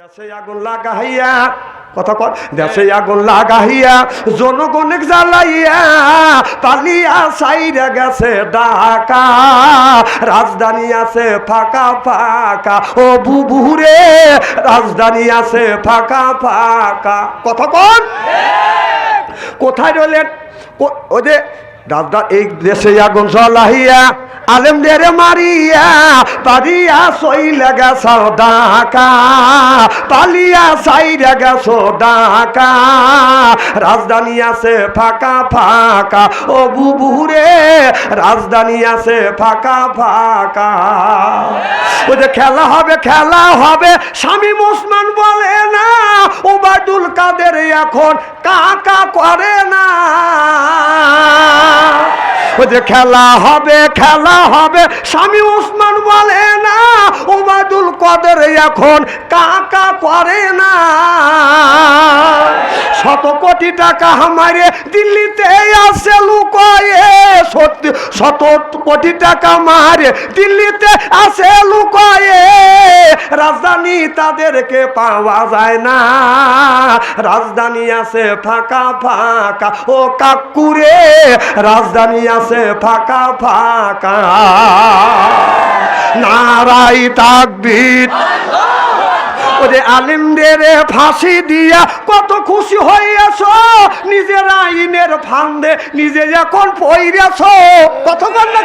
দেশে আগুন লাগাইয়া, কথা কর দেশে আগুন লাগাইয়া, জনগণের জ্বালাইয়া, পালিয়া সাইরা গেছে ঢাকা, রাজধানী আছে ফাঁকা ফাঁকা। ও বুবুরে, রাজধানী আছে ফাঁকা ফাঁকা। কথা কন? কোথায় রইলেন? ওই যে রাজদা এই দেশে আগুন জ্বলাইয়া আলেমদের মারিয়া পারিয়া সইলে গেছ ডাকা পালিয়া সাইরে গেছ ডাকা রাজধানী আছে ফাঁকা ফাঁকা, ও বুবুরে, রাজধানী আছে ফাঁকা ফাঁকা। ওই যে খেলা হবে খেলা হবে, স্বামী মুসমান বলে না, ওবায়দুল কাদের এখন কাকা করে না। যে খেলা হবে খেলা হবে। স্বামী উসমান বলে না ওবায়দুল কদের এখন কাকা করে না। শত কোটি টাকা আমারে দিল্লিতে আছে লুকয়ে, সত্যি শত কোটি টাকা মারে দিল্লিতে আছে লুকয়ে। রাজধানী তাদেরকে পাওয়া যায় না। রাজধানী আছে ফাঁকা ফাঁকা। ও কাকুরে, রাজধানী আছে ফাঁকা ফাঁকা। নারাই তাকবির। আলিমদের ফাঁসি দিয়া কত খুশি হইয়াছ, নিজের আইনের ফান্দে নিজে যখন পইরেছ। কত না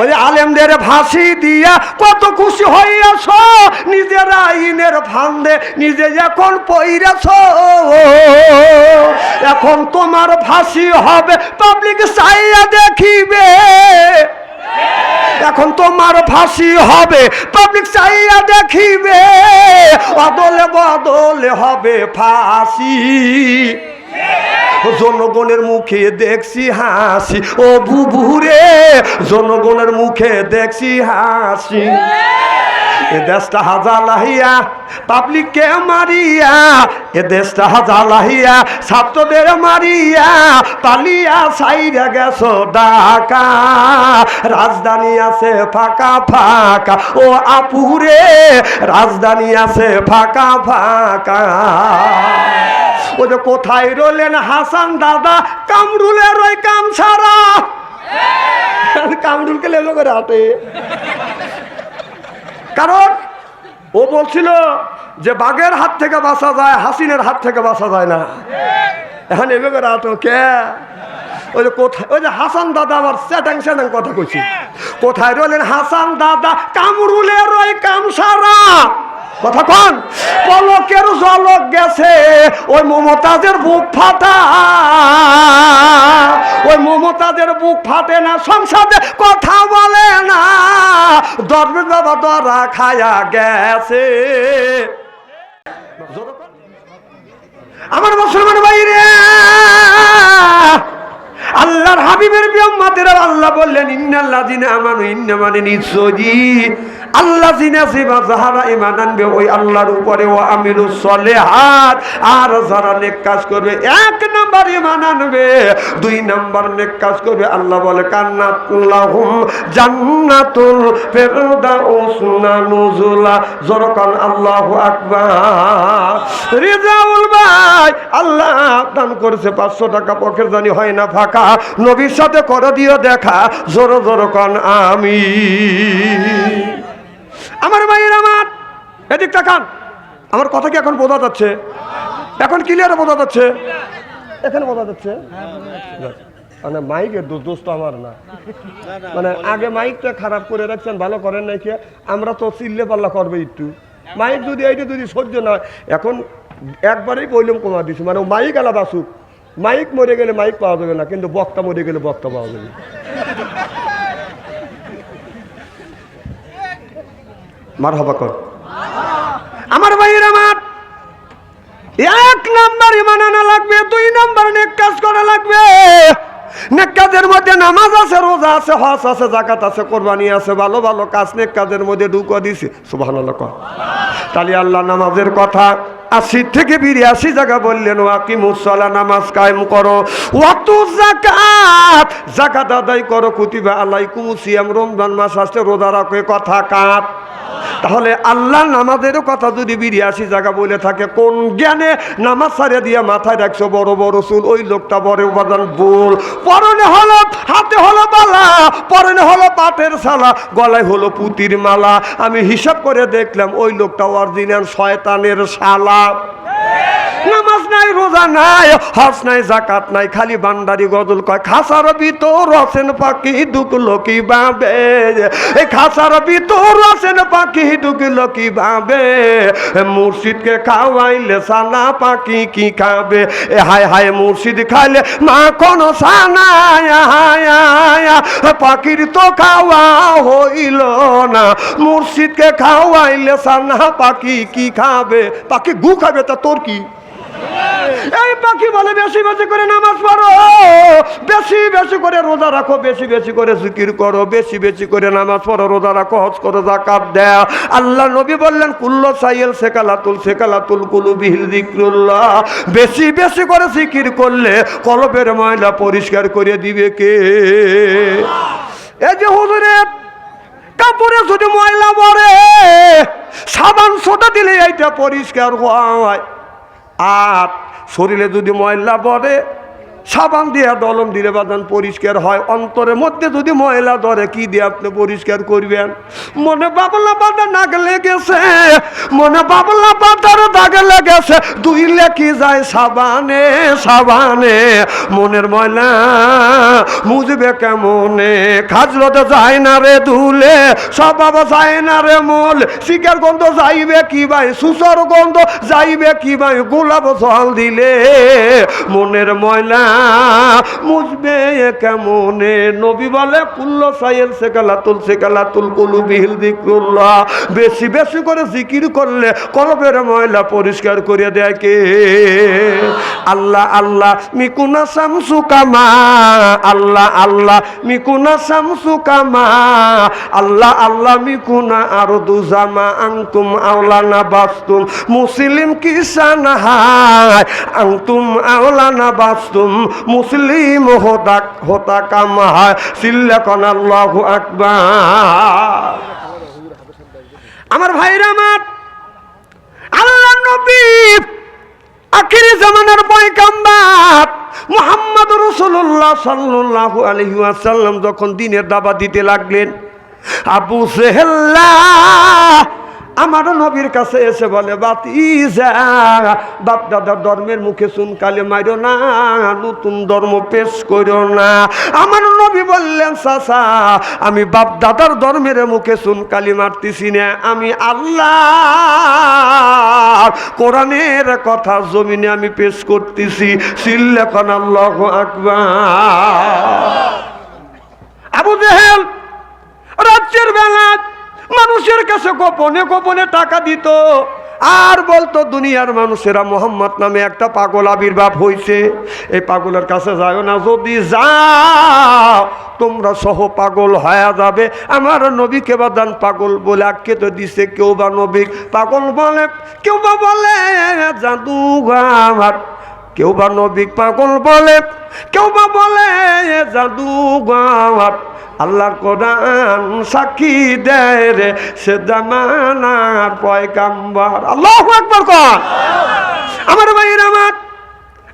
ওরে আলেমদের ফাঁসি দিয়া কত খুশি হইয়াছ, নিজের আইনের ফান্দে নিজে এখন পইরেছ। এখন তোমার ফাঁসি হবে, পাবলিক চাইয়া দেখিবে। এখন তোমার ফাঁসি হবে, পাবলিক চাইয়া দেখিবে। অদলে বদলে হবে ফাঁসি। জনগণের মুখে দেখছি হাসি। ও বুবুরে জনগণের মুখে দেখছি হাসি। এ দেশটা হাজালাহিয়া পাবলিককে মারিয়া, এ দেশটা হাজালাহিয়া ছাত্রদের মারিয়া, পালিয়া সাইরা গেছো ডাকা রাজধানী আছে ফাঁকা ফাঁকা, ও আপুরে, রাজধানী আছে ফাঁকা ফাঁকা। ও যে কোথায় রইলেন হাসান দাদা, কামরুলের ওই কাম ছাড়া কামরুলকে লেলো করে হাতে কারণ ও বলছিল যে বাঘের হাত থেকে বাঁচা যায়, হাসিনের হাত থেকে বাঁচা যায় না। এখন এভাবে রাত কে? ওই যে কোথায় ওই যে হাসান দাদা আবার স্যাটাং স্যাটাং কথা কইছি। কোথায় রইলেন? হাসান দাদা কামরুলের ওই কাম সারা কথা কন। পলকের জলক গেছে, ওই মমতাজের বুক ফাটা। ওই মমতাজের বুক ফাটে না, সংসদে কথা বলে না। দরবের বাবা দরা খায়া গেছে। আমার মুসলমান বাইরে আল্লাহর হাবিবের বিয়ম্মাদের আল্লাহ বললেন ইন্নাল্লাহ জিনা আমানু ইন্না মানে নিশ্চয়ই আল্লাহ জিনা সিবা যাহারা ইমান আনবে, ওই আল্লাহর উপরে ও আমিলু সলেহাত। আর যারা নেক কাজ করবে, এক নাম্বার ইমান আনবে। দুই নাম্বার নেক কাজ করবে, আল্লাহ বলে কান্নাতুল্লাহুম জান্নাতুল ফেরদাউস নুজুলা। জরকান আল্লাহু আকবার, রিজাউল ভাই, আল্লাহ দান করেছে, পাঁচশো টাকা পকের জানি হয় না ফাঁকা। নবীর সাথে করে, দিও দেখা। জোর জোর কন আমি আমার ভাইয়ের আমার। এদিক তাকান। আমার কথা কি এখন বোঝা যাচ্ছে? এখন ক্লিয়ার বোঝা যাচ্ছে? এখানে বোঝা যাচ্ছে? মানে মাইকের দোষ দোষ তো আমার না। মানে আগে মাইকটা খারাপ করে রাখছেন, ভালো করেন নাকি আমরা তো চিল্লে পাল্লা করবে একটু। মাইক যদি এইটা যদি সহ্য না এখন একবারেই বললাম কমা দিছি। মানে মাইক আলাদা আসুক মাইক মরে গেলে মাইক পাওয়া যাবে না, কিন্তু বক্তা মরে গেলে বক্তা পাওয়া যাবে। মার হবা কর। আমার ভাইয়ের আমার। এক নাম্বার ইমান লাগবে, দুই নাম্বার নেক কাজ করা লাগবে। নেক কাজের মধ্যে নামাজ আছে, রোজা আছে, হজ আছে জাকাত আছে, কোরবানি আছে, ভালো ভালো কাজ নেক কাজের মধ্যে ঢুকো দিছে। কর। তাহলে আল্লাহ নামাজের কথা আশি থেকে বিরাশি জায়গা বললেন ওয়াকি মুসলা নামাজ কায়েম করো। ওয়াতু জাকাত জাকাত আদায় করো, কুতিবা আলাইকুম সিয়াম। রমজান মাস আসছে রোজা রাখো কথা কাত তাহলে আল্লাহ নামাজেরও কথা যদি বিরিয়াশি জায়গা বলে থাকে, কোন জ্ঞানে নামাজ সারে দিয়ে মাথায় রাখছো, বড় বড় চুল, ওই লোকটা বড় উপাদান বোল পরনে হলো, হাতে হলো বালা, পরনে হলো পাটের সালা গলায় হলো পুতির মালা। আমি হিসাব করে দেখলাম, ওই লোকটা অরিজিনাল শয়তানের শালা। নামাজ নাই, রোজা নাই, হজ নাই জাকাত নাই, খালি বান্দারি গজল কয়, খাসার ভিতর রসেন পাখি, ঢুকলো কি এই খাসার ভিতর রসেন পাখি, ঢুকলো কি ভাবে মুর্শিদকে খাওয়াইলে সানা পাখি কি খাবে? এ হায় হায় মুর্শিদ খাইলে মা কোন সানা পাখির তো খাওয়া হইল না। মুর্শিদকে খাওয়াইলে সানা পাখি কি খাবে? পাখি গু খাবে তা তোর কি? এই পাখি বলে বেশি বেশি করে নামাজ পড়ো। বেশি বেশি করে রোজা রাখো, বেশি বেশি করে জিকির করো, বেশি বেশি করে নামাজ পড়ো, রোজা রাখো, হজ করো জাকাত দেয় আল্লাহ নবী বললেন, কুল্লো সাইয়েল সেকালাতুল সেকালাতুল কুলু বিহিল জিক্রুল্লাহ বেশি বেশি করে জিকির করলে কলবের ময়লা পরিষ্কার করে দিবে কে? এই যে হুজুরের কাপড়ে যদি ময়লা পড়ে, সাবান সোটা দিলে এইটা পরিষ্কার হওয়া হয়। আর শরীরে যদি ময়লা পড়ে সাবান দিয়ে দলম দিলে বাদান পরিষ্কার হয়। অন্তরের মধ্যে যদি ময়লা ধরে, কি দিয়ে আপনি পরিষ্কার করবেন? মনে বাবলা পাতা নাক লেগেছে, মনে বাবলা পাতার দাগ লেগেছে। দুই লেখি যায় সাবানে সাবানে, মনের ময়লা মুজবে কেমনে? খাজলতে যায় না রে ধুলে স্বভাব যায় না রে মল। শিকার গন্ধ যাইবে কি ভাই? সুসর গন্ধ যাইবে কি ভাই? গোলাপ জল দিলে মনের ময়লা মুজবে কেমনে? নবী বলে, কুল্ল সাইল সেকালাতুল সেকালাতুল কুলু বিহিল দিক্রুল্লাহ বেশি বেশি করে জিকির করলে কলবের ময়লা পরিষ্কার করে দেয় কে? আল্লাহ আল্লাহ, মিকুনা শামসু কামা। আল্লাহ আল্লাহ, মিকুনা শামসু কামা। আল্লাহ আল্লাহ, মিকুনা আর দুজামা আংতুম আওলানা বাস্তুম। মুসলিম কিসান হায় আংতুম আওলানা বাস্তুম। মুসলিম হোতা কাম সিল্লাকন আল্লাহু আকবার। আমার ভাইরা আমার নবী আখিরি জামানার পয়গাম্বার মুহাম্মদ রসুল্লাহ সাল্লাল্লাহু আলাইহি ওয়াসাল্লাম যখন দিনের দাবা দিতে লাগলেন, আবু সেহেল্লা আমার নবীর কাছে এসে বলে, বাতিজা বাপ দাদার ধর্মের মুখে শুন কালে মারো না, নতুন ধর্ম পেশ করো না। আমার নবী বললেন, চাচা, আমি বাপ দাদার ধর্মের মুখে শুন কালি মারতেছি না, আমি আল্লাহ কোরআনের কথা জমিনে আমি পেশ করতেছি, সিল্লেখন আল্লাহ আকবার। আবু জেহেল রাজ্যের বেলা মানুষের কাছে গোপনে গোপনে টাকা দিত। আর বলতো, দুনিয়ার মানুষেরা মোহাম্মদ নামে একটা পাগল আবির্ভাব হয়েছে এই পাগলের কাছে যাও না, যদি যাও, তোমরা সহ পাগল হয়ে যাবে। আমার নবীকে বা দান পাগল বলে আজকে তো দিছে কেউ বা নবী। পাগল বলে, কেউ বা বলে জাদু আমার। কেউ বা নবী পাগল বলে, কেউ বা বলে জাদু আল্লাহর কোরআন সাক্ষী দেয় রে, সে জামানার পয়গাম্বার। আল্লাহ একবার কর। আমার ভাইয়ের আমার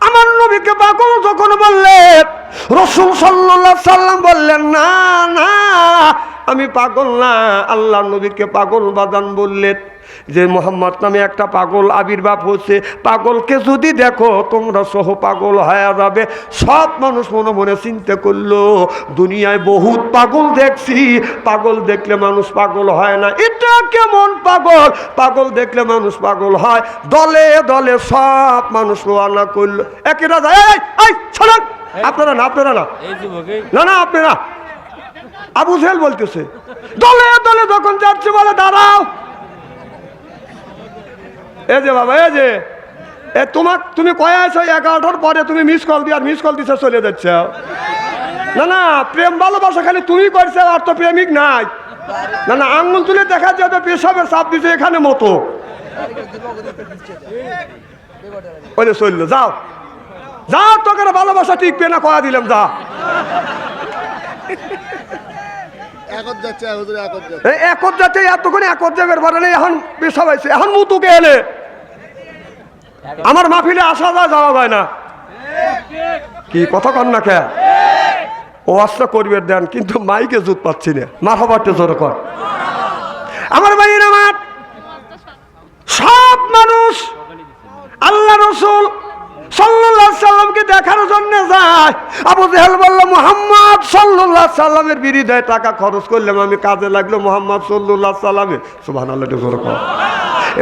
আমার নবীকে পাগল যখন বললেন, রসুল সাল্লাম বললেন, না না আমি পাগল না? আল্লাহ নবীকে পাগল বাদান বললেন। যে মোহাম্মদ নামে একটা পাগল আবির্ভাব হচ্ছে পাগলকে যদি দেখো তোমরা সহ পাগল হয়ে যাবে। সব মানুষ মনে মনে চিন্তা করল দুনিয়ায় বহুত পাগল দেখছি। পাগল দেখলে মানুষ পাগল হয় না। এটা কেমন পাগল? পাগল দেখলে মানুষ পাগল হয়। দলে দলে সব মানুষ রোয়ানা করল। একেরা যায় আপনারা না আপনারা না। না না আপনারা। আবু জেল বলতেছে, দলে দলে যখন যাচ্ছে বলে, দাঁড়াও। এই যে বাবা এই যে, এ তোমার তুমি কয়ে আছো, এগারোটার পরে তুমি মিস কল দিয়ে আর মিস কল দিছে, চলে যাচ্ছ। না না, প্রেম ভালোবাসা খালি তুমি করছে, আর তো প্রেমিক নাই। না না আঙ্গুল তুলে দেখা যাবে পেশাবের চাপ দিছে, এখানে মতো। ওলে চলল, যাও। যাও, তোকে ভালোবাসা টিকবে না, কয়া দিলাম, যা। একত যাচ্ছে এতক্ষণ একত এখন বেশা হয়েছে এখন মুতুকে এলে আমার মাহফিলে আসা যায়, যাওয়া যায় না। কি কথা কন না কে? ও আস্তে করবে, দেন, কিন্তু মাইকে জুত পাচ্ছি না। মাথা পাটতে জোর কর আমার ভাইয়ের আমার। সব মানুষ, আল্লাহ রসুল সাল্লাল্লাহু সাল্লামকে দেখার জন্য যায়। আবু জেহেল বলল, মোহাম্মদ সাল্লাল্লাহু সাল্লামের বিরিদায় টাকা খরচ করলাম, আমি কাজে লাগল মোহাম্মদ সাল্লাল্লাহু সাল্লামে। একটু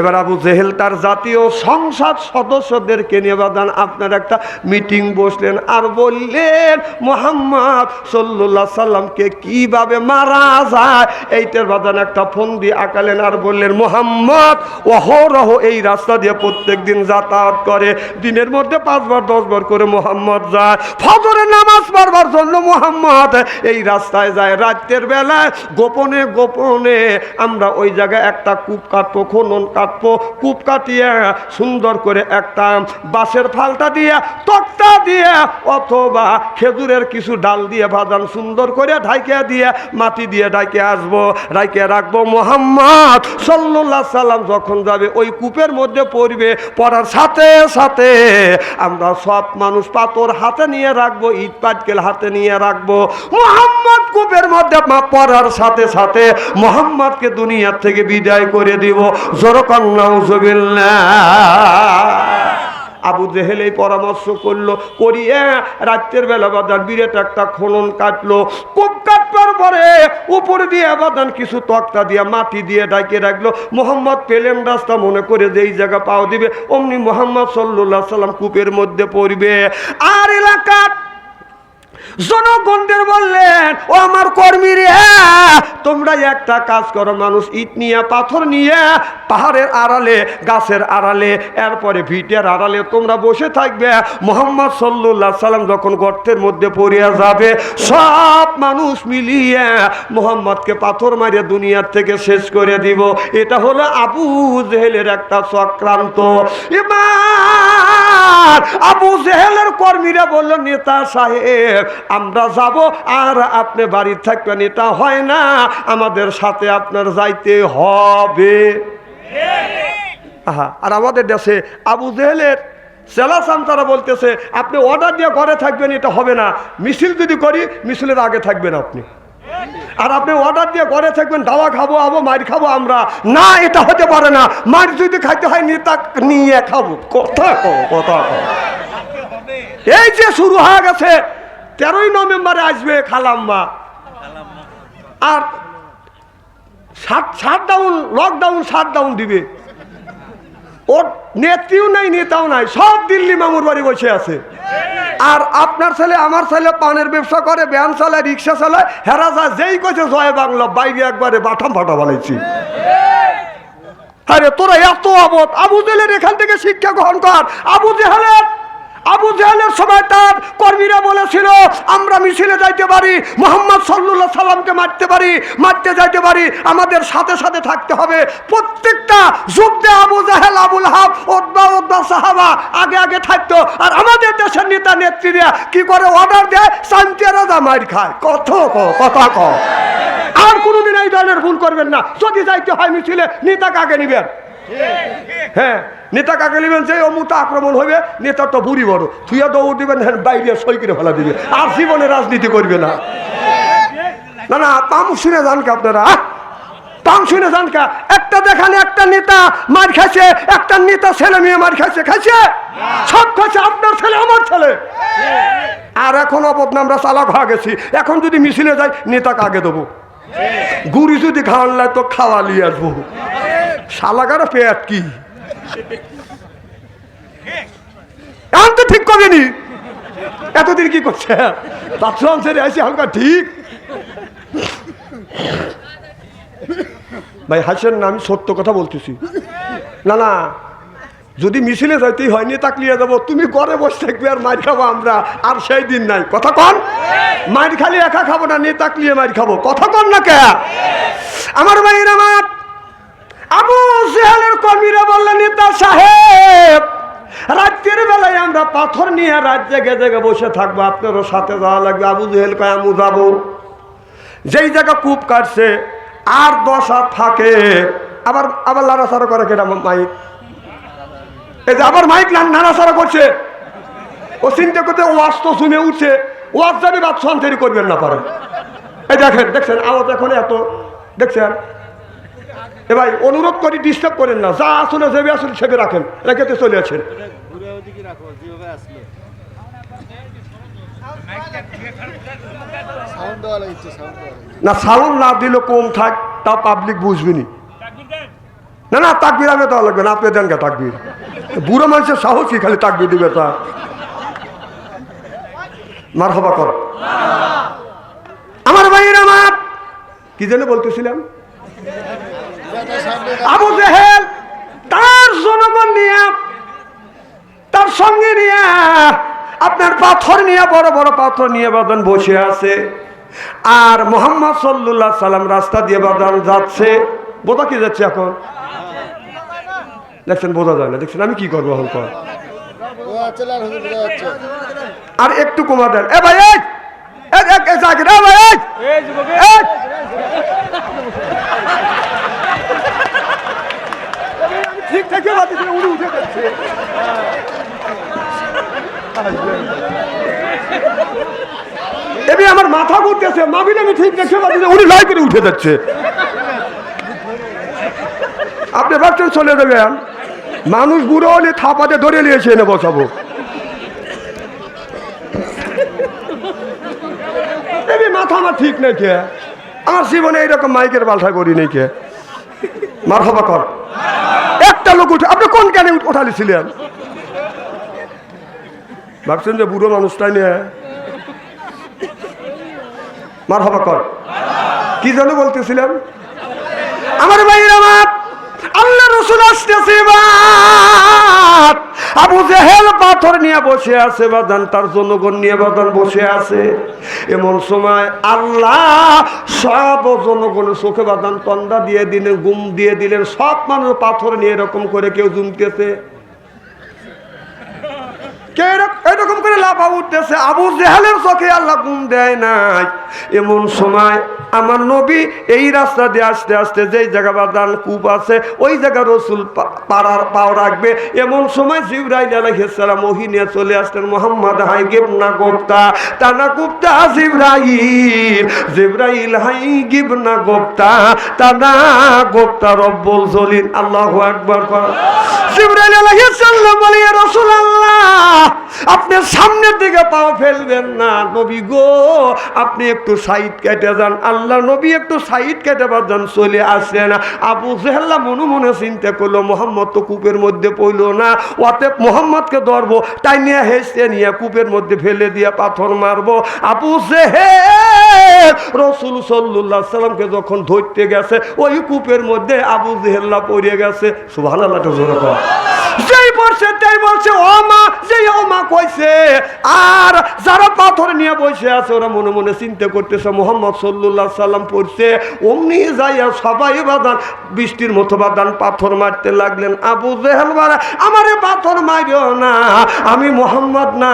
এবার আবু জেহেল তার জাতীয় সংসদ সদস্যদেরকে নিয়ে বাদান আপনার একটা মিটিং বসলেন আর বললেন, মোহাম্মদ সাল্লাল্লাহ সাল্লামকে কীভাবে মারা যায়? এইটার বাদান একটা ফোন দিয়ে আঁকালেন আর বললেন, মোহাম্মদ, অহরহ এই রাস্তা দিয়ে প্রত্যেক দিন যাতায়াত করে। দিনের মধ্যে পাঁচবার, দশবার করে মোহাম্মদ যায়। ফজরের নামাজ পড়বার জন্য মোহাম্মদ এই রাস্তায় যায়। রাতের বেলায় গোপনে গোপনে আমরা ওই জায়গায় একটা কূপ কাটবো, খনন কাটবো। কূপ কাটিয়ে সুন্দর করে একটা বাঁশের ফালটা দিয়ে, তক্তা দিয়ে, অথবা খেজুরের কিছু ডাল দিয়ে ভাজান সুন্দর করে ঢাইকে দিয়ে, মাটি দিয়ে ডাইকে আসব ডাইকে রাখব মোহাম্মদ সাল্লাহ সাল্লাম। যখন যাবে, ওই কূপের মধ্যে পড়বে। পড়ার সাথে সাথে আমরা সব মানুষ পাথর হাতে নিয়ে রাখব, ইট পাটকেল হাতে নিয়ে রাখব। মোহাম্মদ কূপের মধ্যে পড়ার সাথে সাথে মোহাম্মদকে দুনিয়ার থেকে বিদায় করে দিব। জোরকান্নাউজবিল্লাহ আবু জেহেল এই পরামর্শ করল, করিয়ে রাত্রের বেলা বাদান বিরাট একটা খনন কাটলো। কোপ কাটবার পরে উপরে দিয়ে বাদান কিছু তক্তা দিয়ে মাটি দিয়ে ডাকে রাখল। মোহাম্মদ পেলেন রাস্তা মনে করে যে এই জায়গা পাওয়া দিবে, অমনি মোহাম্মদ সাল্লাহ সাল্লাম কূপের মধ্যে পড়বে। আর এলাকার জনগণদের বললেন, ও আমার তোমরা একটা কাজ করো, মানুষ ইট নিয়ে, পাথর নিয়ে, পাহাড়ের আড়ালে, গাছের আড়ালে, এরপরে ভিটের আড়ালে তোমরা বসে থাকবে। মোহাম্মদ সাল্লাম যখন গর্তের মধ্যে পড়িয়া যাবে, সব মানুষ মিলিয়ে মোহাম্মদকে পাথর মারিয়ে দুনিয়ার থেকে শেষ করে দিব। এটা হলো আবু জেহেলের একটা চক্রান্ত। এবার আবু জেহেলের কর্মীরা বলল, নেতা সাহেব, আমরা যাব, আর আপনি বাড়ির থাকবেন, এটা হয় না। আমাদের সাথে আপনার যাইতে হবে। আর আমাদের দেশে আবু জেহেলের সেলাসাম তারা বলতেছে, আপনি অর্ডার দিয়ে ঘরে থাকবেন, এটা হবে না। মিছিল যদি করি, মিছিলের আগে থাকবেন আপনি। আর আপনি অর্ডার দিয়ে ঘরে থাকবেন, দাওয়া খাব, আবো মার খাব আমরা। না, এটা হতে পারে না। মার যদি খাইতে হয়, নেতা নিয়ে খাব। কথা কথা এই যে শুরু হয়ে গেছে, তেরোই নভেম্বরে আসবে খালাম্মা। আর শাটডাউন লকডাউন শাটডাউন দিবে। ওর নেত্রীও নাই, নেতাও নাই, সব দিল্লি মামুর বাড়ি বসে আছে। আর আপনার ছেলে, আমার ছেলে পানের ব্যবসা করে ব্যায়াম চালায়, রিক্সা চালায়, হেরা যায়, যেই কছে জয় বাংলা, বাইরে একবারে বাটাম ফাটা বলেছি আরে তোরা এত আবদ আবু জেলের এখান থেকে শিক্ষা গ্রহণ কর। আবু জেহেলের আবু জেহেলের সময় তার কর্মীরা বলেছিল, আমরা মিছিলে যাইতে পারি, মোহাম্মদ সাল্লাহ সাল্লামকে মারতে পারি, মারতে যাইতে পারি, আমাদের সাথে সাথে থাকতে হবে। প্রত্যেকটা যুদ্ধে আবু জাহেল, আবুল হাব ওদ্দা ওদ্দা সাহাবা আগে আগে থাকতো। আর আমাদের দেশের নেতা, নেত্রীরা কি করে অর্ডার দেয়? শান্তি রাজা মার খায়। কত কথা ক আর কোনোদিন এই ধরনের ভুল করবেন না। যদি যাইতে হয় মিছিলে, নেতা কাকে নিবেন? হ্যাঁ নেতা কাকে নেবেন? যে অমুতা আক্রমণ হবে নেতা তো বুড়ি বড়। থুইয়া দৌড় দিবেন হ্যাঁ বাইরে সই করে ফেলা দিবে। আর জীবনে রাজনীতি করবে না। না না, পাম শুনে যান কে আপনারা? পাম শুনে যান কা? একটা দেখানে, একটা নেতা মার খাইছে, একটা নেতা ছেলে মেয়ে মার খাইছে খাইছে? সব খাইছে, আপনার ছেলে, আমার ছেলে। আর এখন অবদ আমরা চালাক হয়ে গেছি। এখন যদি মিছিলে যাই নেতাকে আগে দেবো? গুড়ি যদি খাওয়ান লাগে তো খাওয়া নিয়ে আসব। শালাকার পেট কি? এখন তো ঠিক করেনি। এতদিন কি করছে? বাথরুম ছেড়ে আসি হালকা ঠিক। ভাই, হাসেন না, আমি সত্য কথা বলতেছি। না না, যদি মিছিলে যাইতেই হয়নি তাকলিয়ে যাব। তুমি ঘরে বসে থাকবে আর মার খাব আমরা। আর সেই দিন নাই। কথা কন? মার খালি একা খাব না, নিয়ে তাকলিয়ে মার খাব। কথা কন না কে? আমার ভাইয়ের আমার আবু সেহালের কর্মীরা বললেন নেতা সাহেব রাত্রের বেলায় আমরা পাথর নিয়ে রাত জেগে জেগে বসে থাকব, আপনারও সাথে যাওয়া লাগবে। আবু জেহেল কয় আমু যাব। যেই জায়গা কূপ কাটছে, আর দশ থাকে। আবার আবার লাড়াচাড়া করে কেটা মাইক? এই যে আবার মাইক নাড়াচাড়া করছে। ও চিন্তা করতে ওয়াজ তো শুনে উঠছে। ওয়াজ জানি বাদ সন্তানি করবেন না পারেন এই দেখেন, দেখছেন, আওয়াজ এখন এত। দেখছেন? এ ভাই, অনুরোধ করি ডিস্টার্ব করেন না। যা আসলে যেবে আসলে সেবে রাখেন। রেখেতে চলে আছেন রাখো যেভাবে আসলো। না সাউন্ড না দিলে কম থাক তা পাবলিক বুঝবিনি না। না তাকবির আমি দেওয়া লাগবে না আপনি দেন কে তাকবির। বুড়ো মানুষের সাহসই খালি তাকবির দিবে তা। মার হবা কর। আমার ভাইয়ের আমার। কি যেন বলতেছিলাম? আবু জেহেল তার জনগণ নিয়ে তার সঙ্গে নিয়ে আপনার পাথর নিয়ে বড় বড় পাথর নিয়ে বাদান বসে আছে আর মোহাম্মদ সাল্লাহ সাল্লাম রাস্তা দিয়ে বাদান যাচ্ছে বোঝা কি যাচ্ছে এখন দেখছেন বোঝা যায় না দেখছেন আমি কি করব এখন কর আর একটু কমা দেন এ ভাই! ঠিক থেকে উঠে যাচ্ছে এমনি আমার মাথা ঘুরতেছে, মাবিল আমি ঠিক দেখে পাচ্ছি উনি লাই করে উঠে যাচ্ছে। আপনি ভাবছেন চলে যাবেন মানুষ বুড়ো হলে থাপাতে ধরে নিয়েছে এনে বসাবো। এমনি মাথা আমার ঠিক নেই কে? আমার জীবনে এইরকম মাইকের বালটা করি নেই কে? মার হবা কর। একটা লোক উঠে আপনি কোন কেন উঠালিছিলেন ভাবছেন যে বুড়ো মানুষটাই নিয়ে মার হবা কর। কি জন্য বলতেছিলাম আমার ভাইয়ের আমার আল্লাহ রসুল আসতেছে। আবু জেহেল পাথর নিয়ে বসে আছে বাদান, তার জনগণ নিয়ে বাদান বসে আছে। এমন সময় আল্লাহ সব জনগণের চোখে বাদান তন্দা দিয়ে দিলেন, গুম দিয়ে দিলেন, সব মানুষ পাথর নিয়ে এরকম করে কেউ জুমতেছে। কে এরকম করে লাফা উঠতেছে? আবু জেহালের চোখে আল্লাহ গুম দেয় নাই। এমন সময় আমার নবী এই রাস্তা দিয়ে আসতে আসতে যেই জায়গা বাদান কূপ আছে, ওই জায়গা রসুল পাড়ার পাও রাখবে। এমন সময় জিব্রাইল আলাইহিসসালাম ওহি নিয়ে চলে আসতেন মোহাম্মদ হাই গিবনা গোপ্তা। তানা গুপ্তা জিব্রাইল জিব্রাইল হাই গিবনা গোপ্তা। তানা গোপ্তা রব্বুল জলিন আল্লাহু আকবার কর। আপনি সামনের দিকে পাও ফেলবেন না, নবী গো। আপনি একটু সাইড কেটে যান। আল্লাহ নবী একটু সাইড কেটে যান, চলে আসেন আবু জেহেল্লা মনে মনে চিন্তা করল, মোহাম্মদ তো কূপের মধ্যে পড়ল না। অতএব মোহাম্মদকে ধরবো তাই নিয়ে হেসে নিয়ে কূপের মধ্যে ফেলে দিয়ে পাথর মারবো। আবু জেহেল রসুল সাল্লামকে যখন ধরতে গেছে, ওই কূপের মধ্যে আবু জেহেল্লা পড়ে গেছে। যেই বলছে, তাই বলছে, ও মা, যেই ও মা কইছে, আর যারা পাথর নিয়ে বসে আছে, ওরা মনে মনে চিন্তা করতেছে, মোহাম্মদ সাল্লাম পড়ছে, অমনি যাইয়া সবাই বাদান, বৃষ্টির মতো বাদান পাথর মারতে লাগলেন। আবু জেহেল আমারে পাথর মারিও না, আমি মোহাম্মদ না,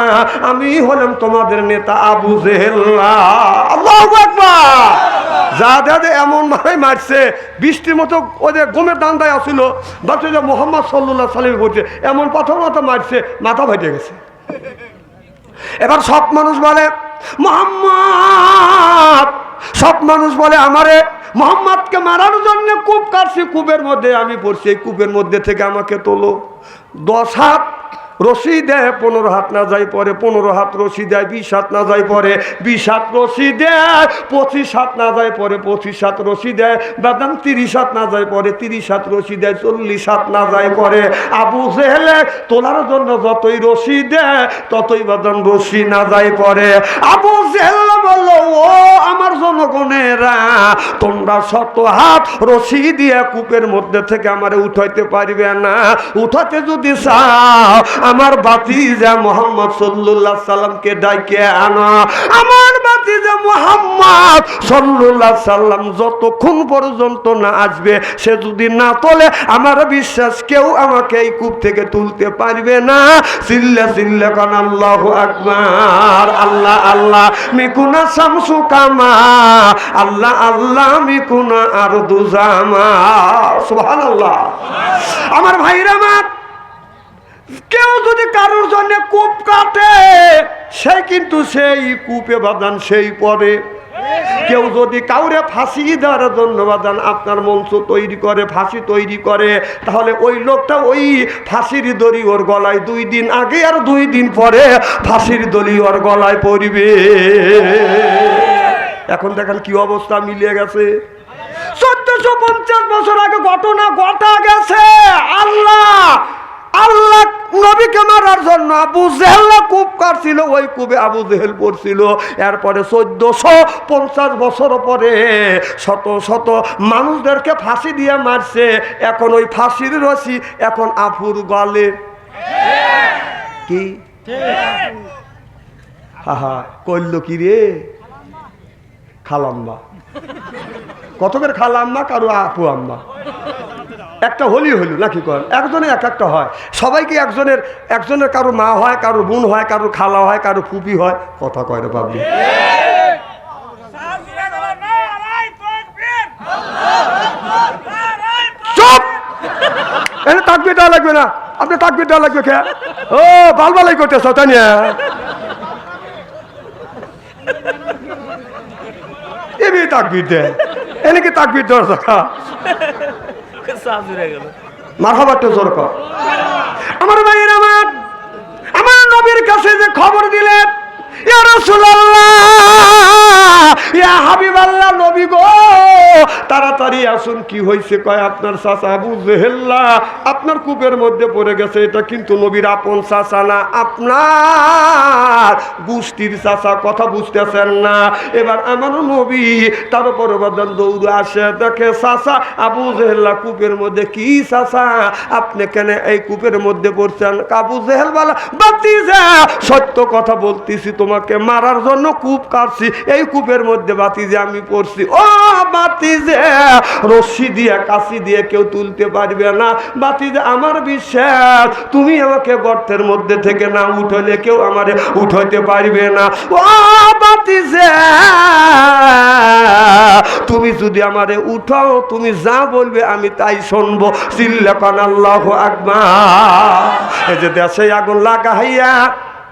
আমি হলাম তোমাদের নেতা আবু জেহেল্লা আল্লাহ বৃষ্টির মতো ওদের গমের দান্দায় এমন মতো মারছে, মাথা গেছে। এবার সব মানুষ বলে, মোহাম্মদ! সব মানুষ বলে, আমারে মোহাম্মদকে মারার জন্য কূপ কাটছি, কূপের মধ্যে আমি পড়ছি, এই কূপের মধ্যে থেকে আমাকে তোলো। দশ হাত রশি দেয় পনেরো হাত না যাই পরে, পনেরো হাত রশি দেয় বিশ হাত না যাই পরে, বিশ হাত রশি দেয় পঁচিশ হাত না যায় পরে, পঁচিশ হাত রশি দেয় বাদাম তিরিশ হাত না যায় পরে, তিরিশ হাত রশি দেয় চল্লিশ হাত না যায় পরে। আবু জেহেলে, তোলার জন্য যতই রশি দেয় ততই বাদাম রশি না যায় পরে। আবু জেহেল বলল, ও আমার জনগণেরা, তোমরা শত হাত রশি দিয়ে কূপের মধ্যে থেকে আমারে উঠাইতে পারবে না। উঠাতে যদি চাও আমার বাতিজা মোহাম্মদ সাল্লাল্লাহু সাল্লামকে ডাইকে আনা। আমার বাতিজা মোহাম্মদ সাল্লাল্লাহু সাল্লাম যতক্ষণ পর্যন্ত না আসবে, সে যদি না তোলে, আমার বিশ্বাস কেউ আমাকে এই কূপ থেকে তুলতে পারবে না। চিল্লা চিল্লা কান আল্লাহ আকবার। আল্লাহ আল্লাহ, মিকুনা শামসু কামা। আল্লাহ আল্লাহ, মিকুনা আর দুজামা সুবহানাল্লাহ। আমার ভাইরা আমার কেউ যদি কারোর জন্য কূপ কাটে, সে কিন্তু সেই কূপে বাদান, সেই পরে। কেউ যদি কাউরে ফাঁসি দেওয়ার জন্য বাদান, আপনার মঞ্চ তৈরি করে, ফাঁসি তৈরি করে, তাহলে ওই লোকটা ওই ফাঁসির দড়ি ওর গলায় দুই দিন আগে আর দুই দিন পরে ফাঁসির দড়ি ওর গলায় পড়বে। এখন দেখেন কি অবস্থা মিলিয়ে গেছে। চোদ্দশো পঞ্চাশ বছর আগে ঘটনা ঘটা গেছে। আল্লাহ আল্লাহ নবীকে মারার জন্য আবু জেহেল কূপ কাটছিল ওই কূপে আবু জেহেল পড়ছিল। এরপরে চোদ্দশো পঞ্চাশ বছর পরে শত শত মানুষদেরকে ফাঁসি দিয়ে মারছে। এখন ওই ফাঁসির রসি এখন আফুর গলে। কি? হা হা করল কি রে? খালাম্মা। কতকের খালাম্মা কারও আপু আম্মা। একটা হলি হইল, নাকি কর একজনে এক একটা হয়। সবাইকে একজনের একজনের কারও মা হয়, কারও বোন হয়, কারও খালা হয়, কারও ফুপি হয়? কথা কয় রে পাবলি লাগবে না। আপনি লাগবে ও, বালবালাই করতেছ, তাই না? এমনি তাকবির দে এনেকে তাকবির দেওয়ার দেখা মারহাবাট্ট জোর কর। আমার ভাইয়ের আমার আমার নবীর কাছে যে খবর দিলেন তাড়াতাড়ি আসুন, কি হয়েছে কয় আপনার চাচা আবু জেহেল্লা? আপনার কূপের মধ্যে পড়ে গেছে, এটা কিন্তু নবীর আপন চাচা না, আপনার গোষ্ঠীর চাচা, কথা বুঝতেছেন না। এবার আমারও নবী, তার উপর বাদান দৌড়ে আসে, দেখে চাচা আবু জেহেল্লা কূপের মধ্যে, কি চাচা, আপনি কেন এই কূপের মধ্যে পড়ছেন? আবু জেহেল বলা বাতি যা সত্য কথা বলতেছি তোমাকে মারার জন্য কূপ কাটছি। এই কূপের মধ্যে বাতি যে আমি পড়ছি, ও বাতি যে রশ্মি দিয়ে, কাশি দিয়ে কেউ তুলতে পারবে না। বাতি যে আমার বিশ্বাস, তুমি আমাকে গর্তের মধ্যে থেকে না উঠলে কেউ আমারে উঠাইতে পারবে না। ও বাতি যে, তুমি যদি আমারে উঠাও, তুমি যা বলবে আমি তাই শুনব। চিল্লাকান আল্লাহ আকবার। এই যে দেশে আগুন লাগাইয়া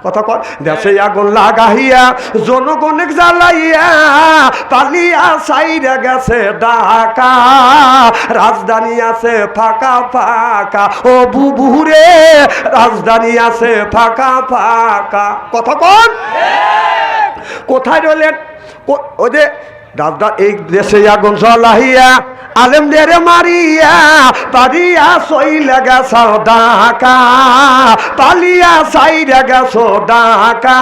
কথা কর দেশে আগুন লাগাইয়া, জনগণের জ্বালাইয়া, পালিয়া সাইরে গেছে ঢাকা, রাজধানী আছে ফাঁকা ফাঁকা। ও বুবুরে, রাজধানী আছে ফাঁকা ফাঁকা। কথা কন। কোথায় রইলেন? কো- ওই যে দাদা এই দেশে আগুন জ্বলাইয়া আলেমদের মারিয়া, পারিয়া সইলে গেছ ডাকা পালিয়া সাইরে গেছ ডাকা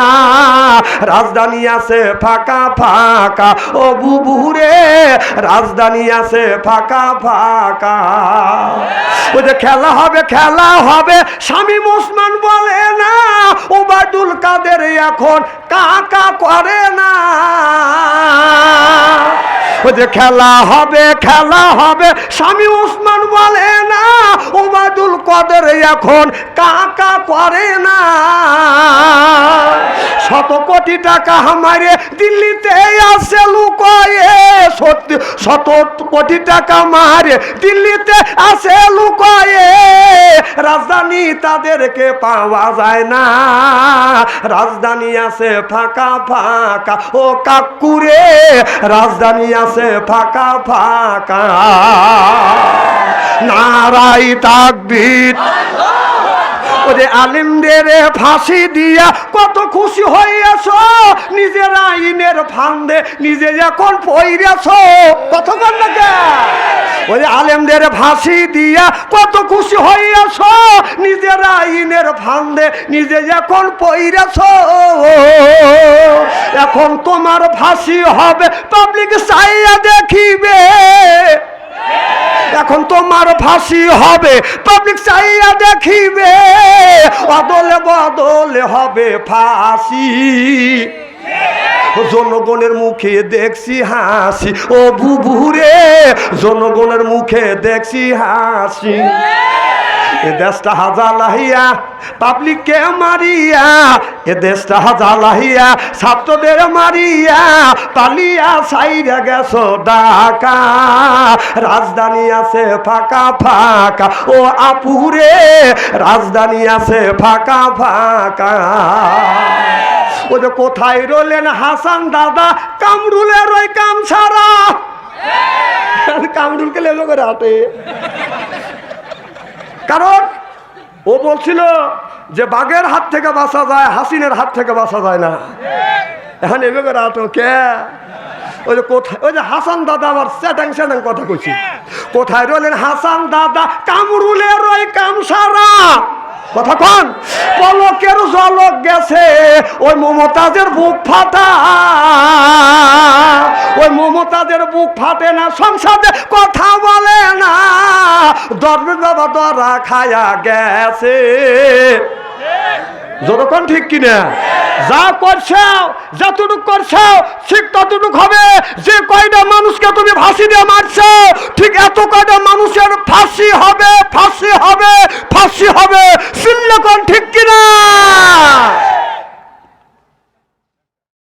রাজধানী আছে ফাঁকা ফাঁকা, ও বুবুরে, রাজধানী আছে ফাঁকা ফাঁকা। ওই যে খেলা হবে খেলা হবে, স্বামী মুসমান বলে না, ওবায়দুল কাদের এখন কাকা করে না। ওই যে খেলা হবে, খেলা হবে, স্বামী উসমান বলে না, ওবায়দুল কাদের এখন কাকা করে না। শত কোটি টাকা আমারে দিল্লিতে আছে লুকয়ে, সত্যি, শত কোটি টাকা মারে দিল্লিতে আছে লুকয়ে। রাজধানী তাদেরকে পাওয়া যায় না। রাজধানী আছে ফাঁকা ফাঁকা, ও কাকুরে, রাজধানী আছে ফাঁকা ফাঁকা। নারাই তাকবীর। ওরে আলিমদের ফাঁসি দিয়া কত খুশি হইয়াছ? নিজের আইনের ফান্দে নিজে এখন পইরেছ। কত না ওই আলেমদের ফাঁসি দিয়া কত খুশি হইয়াছ? নিজের আইনের ফান্দে নিজে এখন পইরেছ। এখন তোমার ফাঁসি হবে পাবলিক চাইয়া দেখিবে। এখন তোমার ফাঁসি হবে। পাবলিক চাইয়া দেখিবে, অদলে বদলে হবে ফাঁসি। জনগণের মুখে দেখছি হাসি। ও বুবুরে, জনগণের মুখে দেখছি হাসি। এ দেশটা হাজালাহিয়া পাবলিককে মারিয়া, এ দেশটা হাজালাহিয়া ছাত্রদের মারিয়া, পালিয়া সাইরা গেছো ডাকা রাজধানী আছে ফাঁকা ফাঁকা, ও আপুরে, রাজধানী আছে ফাঁকা ফাঁকা। ও যে কোথায় রইলেন হাসান দাদা, কামরুলের ওই কাম ছাড়া কামরুলকে লেলো করে হাটে। কারণ ও বলছিল যে বাঘের হাত থেকে বাঁচা যায়, হাসিনের হাত থেকে বাঁচা যায় না। এখন এভাবে রাত কে? ওই যে কোথায় ওই যে হাসান দাদা আমার স্যাটাং স্যাটাং কথা কইছি। কোথায় রইলেন? হাসান দাদা কামরুলের ওই কাম সারা কথা কন। পলকের জলক গেছে, ওই মমতাজের বুক ফাটা। ওই মমতাজের বুক ফাটে না, সংসদে কথা বলে না। দরবেশ বাবা দরা খায়া গেছে। যতক্ষণ ঠিক কিনা? যা করছাও, যতটুক করছাও, ঠিক ততটুক হবে। যে কয়টা মানুষকে তুমি ফাঁসি দিয়ে মারছো ঠিক এত কয়টা মানুষের ফাঁসি হবে ফাঁসি হবে ফাঁসি হবে। চিল্লকণ ঠিক কিনা?